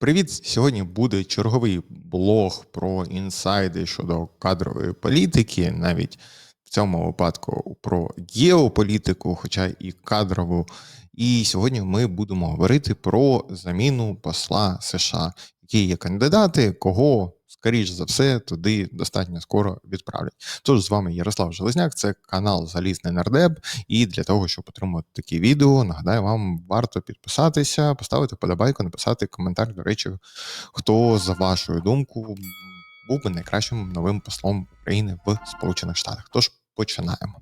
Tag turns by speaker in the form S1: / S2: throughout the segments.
S1: Привіт! Сьогодні буде черговий блог про інсайди щодо кадрової політики, навіть в цьому випадку про геополітику, хоча і кадрову. І сьогодні ми будемо говорити про заміну посла США, які є кандидати, кого, скоріш за все, туди достатньо скоро відправлять. Тож з вами Ярослав Железняк, це канал Залізний Нардеб. І для того, щоб отримати такі відео, нагадаю, вам варто підписатися, поставити подобайку, написати коментар. До речі, хто за вашою думкою був би найкращим новим послом України в Сполучених Штатах. Тож починаємо.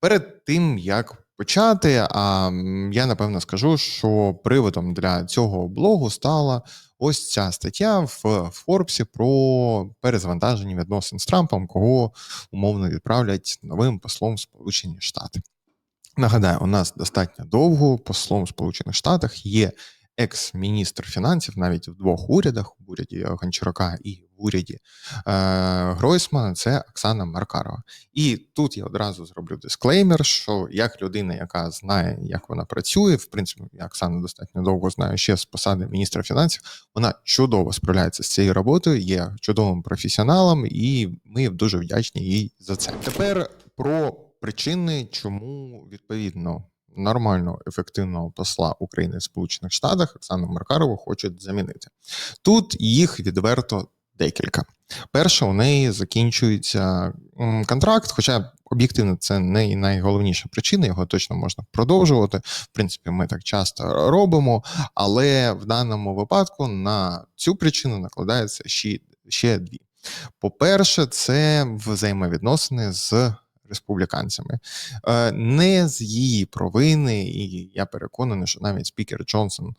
S1: Перед тим як почати, а я напевно скажу, що приводом для цього блогу стала ось ця стаття в Форбсі про перезвантаження відносин з Трампом, кого умовно відправлять новим послом Сполучені Штати. Нагадаю, у нас достатньо довго послом Сполучених Штатах є екс-міністр фінансів, навіть в двох урядах: в уряді Гончарука і в уряді е, Гройсмана, це Оксана Маркарова. І тут я одразу зроблю дисклеймер, що як людина, яка знає, як вона працює, в принципі, я Оксану достатньо довго знаю ще з посади міністра фінансів, вона чудово справляється з цією роботою, є чудовим професіоналом, і ми дуже вдячні їй за це. Тепер про причини, чому відповідно нормального ефективного посла України в Сполучених Штатах Оксану Маркарову хочуть замінити. Тут їх відверто декілька. Перше, у неї закінчується контракт, хоча об'єктивно це не найголовніша причина, його точно можна продовжувати. В принципі, ми так часто робимо, але в даному випадку на цю причину накладається ще, ще дві. По-перше, це взаємовідносини з республіканцями. Е, Не з її провини, і я переконаний, що навіть спікер Джонсон е,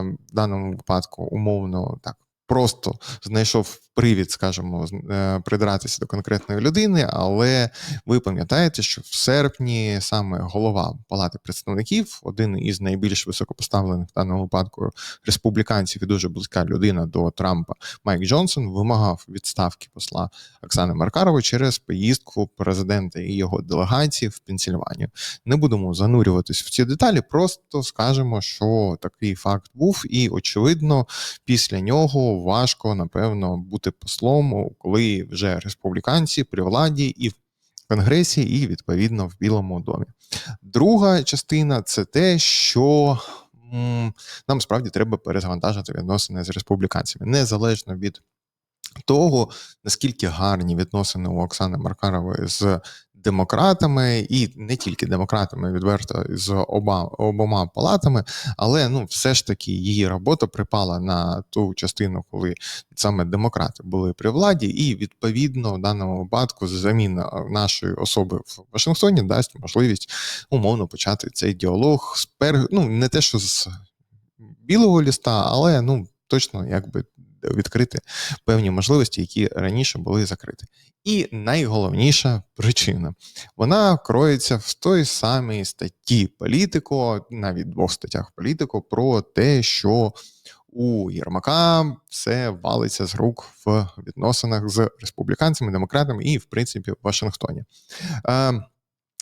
S1: в даному випадку умовно так. Просто знайшов привід, скажімо, е, придратися до конкретної людини, але ви пам'ятаєте, що в серпні саме голова Палати представників, один із найбільш високопоставлених в даному випадку республіканців і дуже близька людина до Трампа, Майк Джонсон, вимагав відставки посла Оксани Маркарової через поїздку президента і його делегації в Пенсільванію. Не будемо занурюватись в ці деталі, просто скажемо, що такий факт був, і очевидно, після нього важко напевно бути послом, коли вже республіканці при владі і в Конгресі, і відповідно в Білому домі. Друга частина це те, що. м, Нам справді треба перезавантажити відносини з республіканцями, незалежно від того, наскільки гарні відносини у Оксани Маркарової з демократами, і не тільки демократами, відверто з оба, обома палатами, але ну, все ж таки її робота припала на ту частину, коли саме демократи були при владі, і відповідно в даному випадку заміна нашої особи в Вашингтоні дасть можливість умовно почати цей діалог з пер... ну не те, що з білого ліста, але ну точно якби відкрити певні можливості, які раніше були закриті. І найголовніша причина вона кроється в той самій статті політико, навіть двох статтях політико, про те, що у Єрмака все валиться з рук в відносинах з республіканцями, демократами і, в принципі, в Вашингтоні. Е,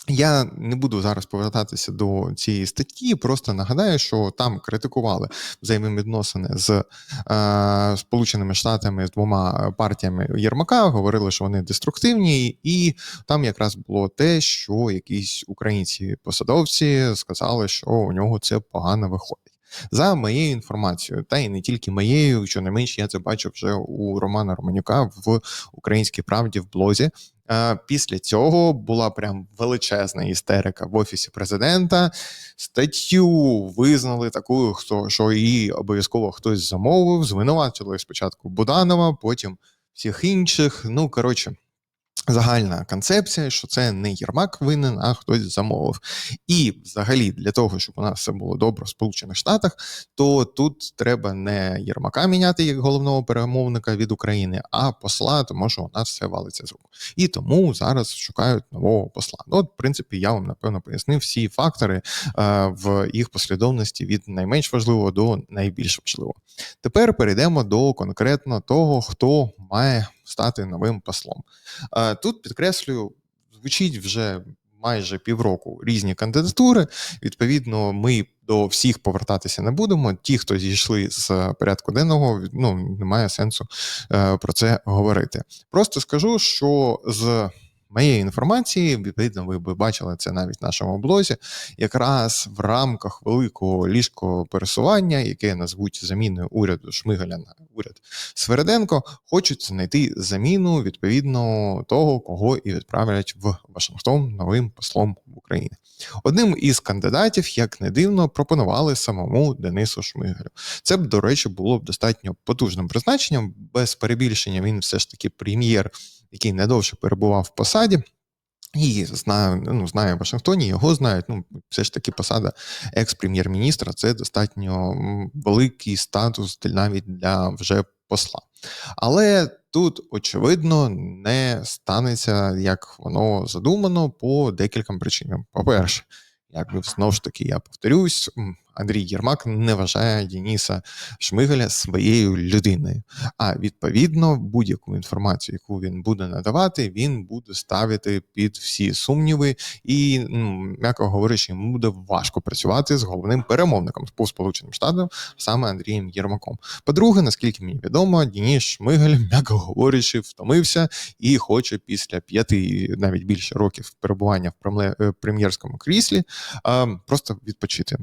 S1: я не буду зараз повертатися до цієї статті, просто нагадаю, що там критикували взаємовідносини з е, Сполученими Штатами з двома партіями Єрмака, говорили, що вони деструктивні, і там якраз було те, що якісь українці посадовці сказали, що у нього це погано виходить. За моєю інформацією, та й не тільки моєю, що не менш я це бачив вже у Романа Романюка в Українській правді в блозі. Е, Після цього була прям величезна істерика в офісі президента. Статтю визнали таку, хто що її обов'язково хтось замовив. Звинувачили спочатку Буданова, потім всіх інших. Ну коротше. Загальна концепція, що це не Єрмак винен, а хтось замовив. І взагалі для того, щоб у нас все було добре в Сполучених Штатах, то тут треба не Єрмака міняти як головного перемовника від України, а посла, тому що у нас все валиться з рук. І тому зараз шукають нового посла. Ну, от, в принципі, я вам напевно пояснив всі фактори е, в їх послідовності від найменш важливого до найбільш важливого. Тепер перейдемо до конкретно того, хто має стати новим послом. Е, Тут підкреслюю, звучить вже майже півроку різні кандидатури. Відповідно, ми до всіх повертатися не будемо. Ті, хто зійшли з порядку денного, ну немає сенсу е, про це говорити. Просто скажу, що з моєї інформації, відповідно, ви б бачили це навіть в нашому блозі. Якраз в рамках великого ліжкого пересування, яке назвуть заміною уряду Шмигаля на уряд Свереденко, хочуть знайти заміну відповідно того, кого і відправлять в Вашингтон новим послом в Україні. Одним із кандидатів, як не дивно, пропонували самому Денису Шмигалю. Це б, до речі, було б достатньо потужним призначенням. Без перебільшення він все ж таки прем'єр який недовше перебував в посаді. І знає, ну, знає в Вашингтоні, його знають. Ну, все ж таки, посада екс-прем'єр-міністра це достатньо великий статус навіть для вже посла. Але тут, очевидно, не станеться, як воно задумано, по декільком причинам. По-перше, якби знову ж таки я повторюсь, Андрій Єрмак не вважає Дініса Шмигаля своєю людиною. А відповідно, будь-яку інформацію, яку він буде надавати, він буде ставити під всі сумніви, і, ну, м'яко говорячи, йому буде важко працювати з головним перемовником по Сполученим Штатам, саме Андрієм Єрмаком. По-друге, наскільки мені відомо, Дініс Шмигаль, м'яко говорячи, втомився і хоче після п'яти, навіть більше років перебування в е, прем'єрському кріслі, просто відпочити.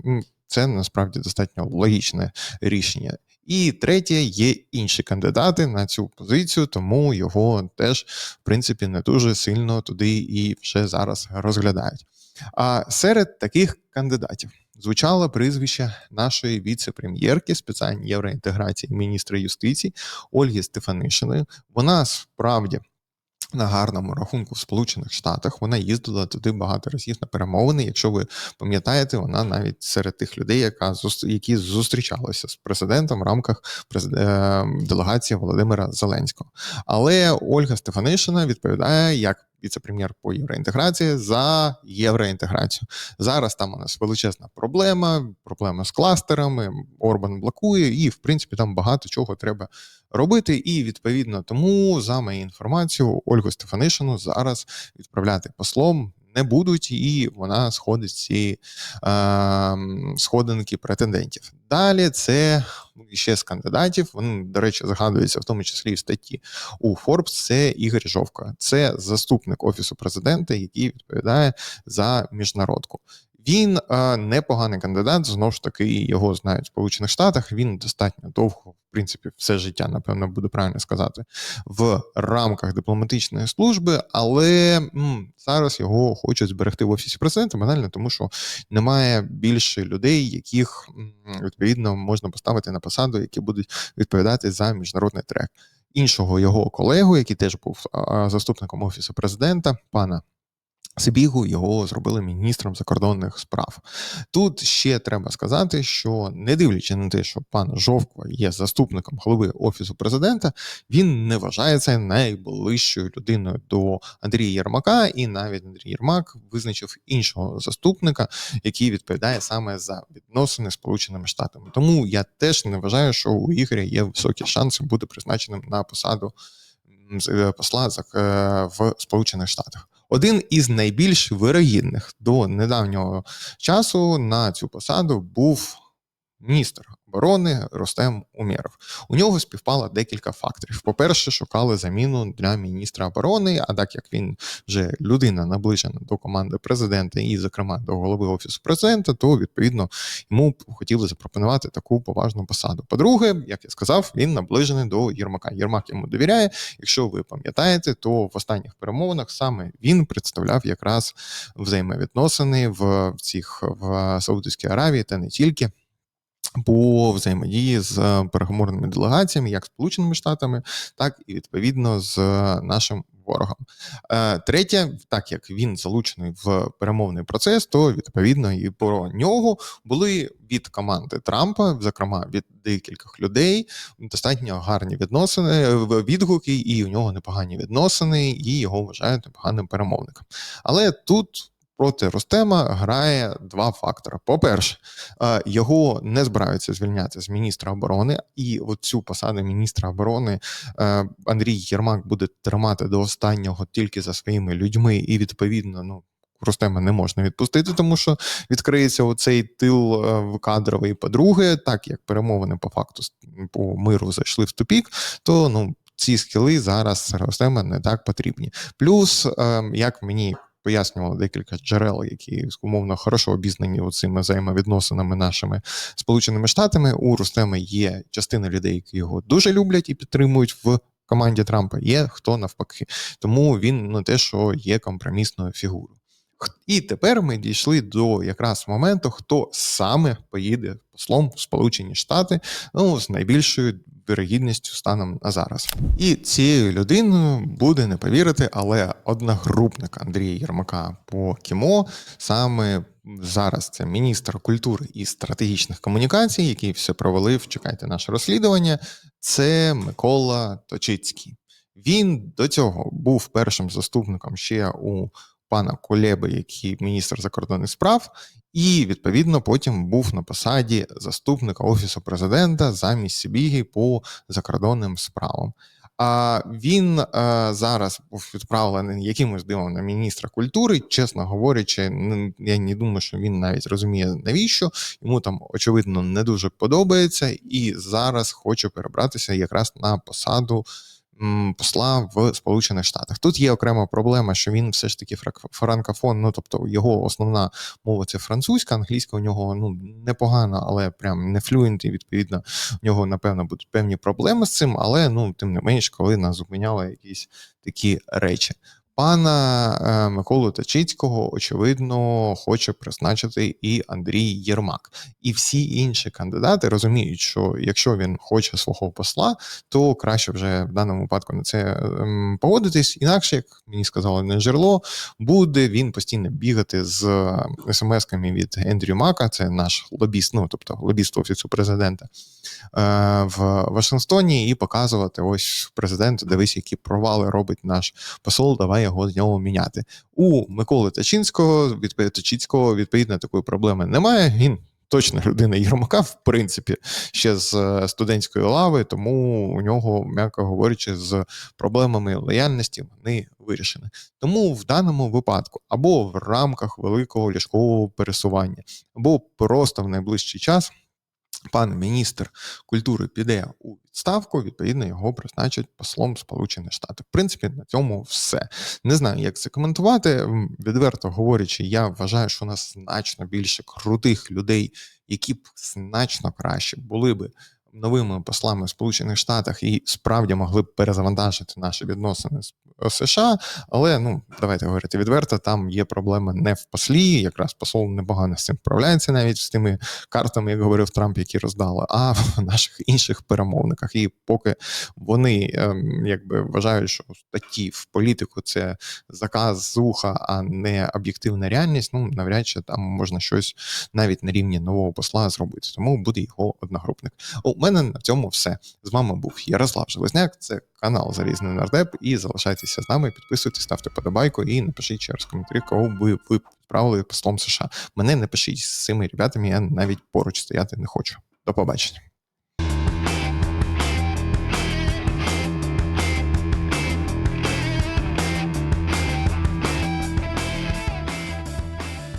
S1: Це насправді достатньо логічне рішення. І третє, є інші кандидати на цю позицію, тому його теж, в принципі, не дуже сильно туди і вже зараз розглядають. А серед таких кандидатів звучало прізвище нашої віце-прем'єрки спеціальній євроінтеграції міністра юстиції Ольги Стефанишиної. Вона справді на гарному рахунку в Сполучених Штатах. Вона їздила туди багато разів на перемовини. Якщо ви пам'ятаєте, вона навіть серед тих людей, яка які зустрічалися з президентом в рамках е, делегації Володимира Зеленського. Але Ольга Стефанишина відповідає як віце-прем'єр по євроінтеграції за євроінтеграцію. Зараз там у нас величезна проблема, проблема з кластерами. Орбан блокує, і в принципі там багато чого треба робити. І відповідно тому, за моєю інформацією, Ольгу Стефанишину зараз відправляти послом не будуть, і вона сходить цієї е, сходинки претендентів. Далі це ще з кандидатів. Вони, до речі, згадуються в тому числі в статті у Forbes, Це Ігор Жовка, це заступник офісу президента, який відповідає за міжнародку. Він непоганий кандидат. Знову ж таки, його знають в Сполучених Штатах. Він достатньо довго, в принципі, все життя, напевно, буде правильно сказати, в рамках дипломатичної служби, але м, зараз його хочуть зберегти в офісі президента, банально тому, що немає більше людей, яких відповідно можна поставити на посаду, які будуть відповідати за міжнародний трек. Іншого його колегу, який теж був заступником офісу президента, пана Сибігу його зробили міністром закордонних справ. Тут ще треба сказати, що не дивлячись на те, що пан Жовква є заступником голови офісу президента, він не вважається найближчою людиною до Андрія Єрмака, і навіть Андрій Єрмак визначив іншого заступника, який відповідає саме за відносини з Сполученими Штатами. Тому я теж не вважаю, що у Ігоря є високі шанси бути призначеним на посаду е, посла е, в Сполучених Штатах. Один із найбільш вирогідних до недавнього часу на цю посаду був міністр оборони Ростем Умєров. У нього співпало декілька факторів. По-перше, шукали заміну для міністра оборони. А так як він вже людина наближена до команди президента і, зокрема, до голови офісу президента, то відповідно йому хотіли запропонувати таку поважну посаду. По-друге, як я сказав, він наближений до Єрмака. Єрмак йому довіряє. Якщо ви пам'ятаєте, то в останніх перемовинах саме він представляв якраз взаємовідносини в цих в Саудівській Аравії та не тільки по взаємодії з е, переговорними делегаціями, як Сполученими Штатами, так і відповідно з нашим ворогом. Е, третє, так як він залучений в перемовний процес, то відповідно і про нього були від команди Трампа, зокрема від декількох людей, достатньо гарні відносини, відгуки, і у нього непогані відносини, і його вважають непоганим перемовником. Але тут проти Ростема грає два фактори. По-перше, е, його не збираються звільняти з міністра оборони, і оцю посаду міністра оборони е, Андрій Єрмак буде тримати до останнього тільки за своїми людьми, і відповідно, ну Рустема не можна відпустити, тому що відкриється оцей тил е, кадровий. По-друге, так як перемовини по факту по миру зайшли в тупік, то ну ці скіли зараз Рустема не так потрібні. Плюс, е, як мені пояснювало декілька джерел, які умовно хорошо обізнані цими взаємовідносинами нашими Сполученими Штатами, у Рустема є частина людей, які його дуже люблять і підтримують в команді Трампа. Є хто навпаки. Тому він ну те, що є компромісною фігурою. І тепер ми дійшли до якраз моменту, хто саме поїде послом в Сполучені Штати, ну з найбільшою вірогідністю станом на зараз. І цією людиною буде не повірити, але одногрупник Андрія Єрмака по КІМО саме зараз це міністр культури і стратегічних комунікацій, який все провалив. Чекайте наше розслідування. Це Микола Точицький. Він до цього був першим заступником ще у пана Кулеби, який міністр закордонних справ, і відповідно потім був на посаді заступника офісу президента замість Сибіги по закордонним справам. А він е, зараз був відправлений якимось дивом на міністра культури. Чесно говорячи, я не думаю, що він навіть розуміє навіщо. Йому там очевидно не дуже подобається, і зараз хоче перебратися якраз на посаду посла в Сполучених Штатах. Тут є окрема проблема, що він все ж таки франкофон, ну тобто його основна мова це французька, англійська у нього ну непогана, але прям не флюєнт, і відповідно у нього напевно будуть певні проблеми з цим, але ну тим не менш, коли нас зупиняли якісь такі речі. Пана е, Миколу Тачицького, очевидно, хоче призначити і Андрій Єрмак. І всі інші кандидати розуміють, що якщо він хоче свого посла, то краще вже в даному випадку на це ем, погодитись. Інакше, як мені сказали, не джерело, буде він постійно бігати з смс-ками від Ендрю Мака, це наш лобіст, ну тобто лобіст офісу президента е, в Вашингтоні, і показувати: ось президент, дивись, які провали робить наш посол, давай його з нього міняти. У Миколи Тачинського, відповідно Тачицького, відповідно, такої проблеми немає. Він точно людина Єрмака, в принципі, ще з е, студентської лави, тому у нього, м'яко говорячи, з проблемами лояльності вони вирішені. Тому в даному випадку або в рамках великого ліжкового пересування, або просто в найближчий час. Пан міністр культури піде у відставку, відповідно, його призначать послом Сполучених Штатів. В принципі, на цьому все. Не знаю, як це коментувати. Відверто говорячи, я вважаю, що у нас значно більше крутих людей, які б значно краще були би новими послами в Сполучених Штатах і справді могли б перезавантажити наші відносини з США. Але ну давайте говорити відверто, там є проблеми не в послі. Якраз посол непогано з цим вправляється, навіть з тими картами, як говорив Трамп, які роздали, а в наших інших перемовниках. І поки вони ем, якби вважають, що статті в політику це заказ з уха, а не об'єктивна реальність. Ну навряд чи там можна щось навіть на рівні нового посла зробити. Тому буде його одногрупник. Мене на цьому все. З вами був Ярослав Железняк. Це канал Залізний Нардеп. І залишайтеся з нами, підписуйтесь, ставте подобайку і напишіть через коментарі, кого би ви відправили послом США. Мене не пишіть з цими ребятами, я навіть поруч стояти не хочу. До побачення.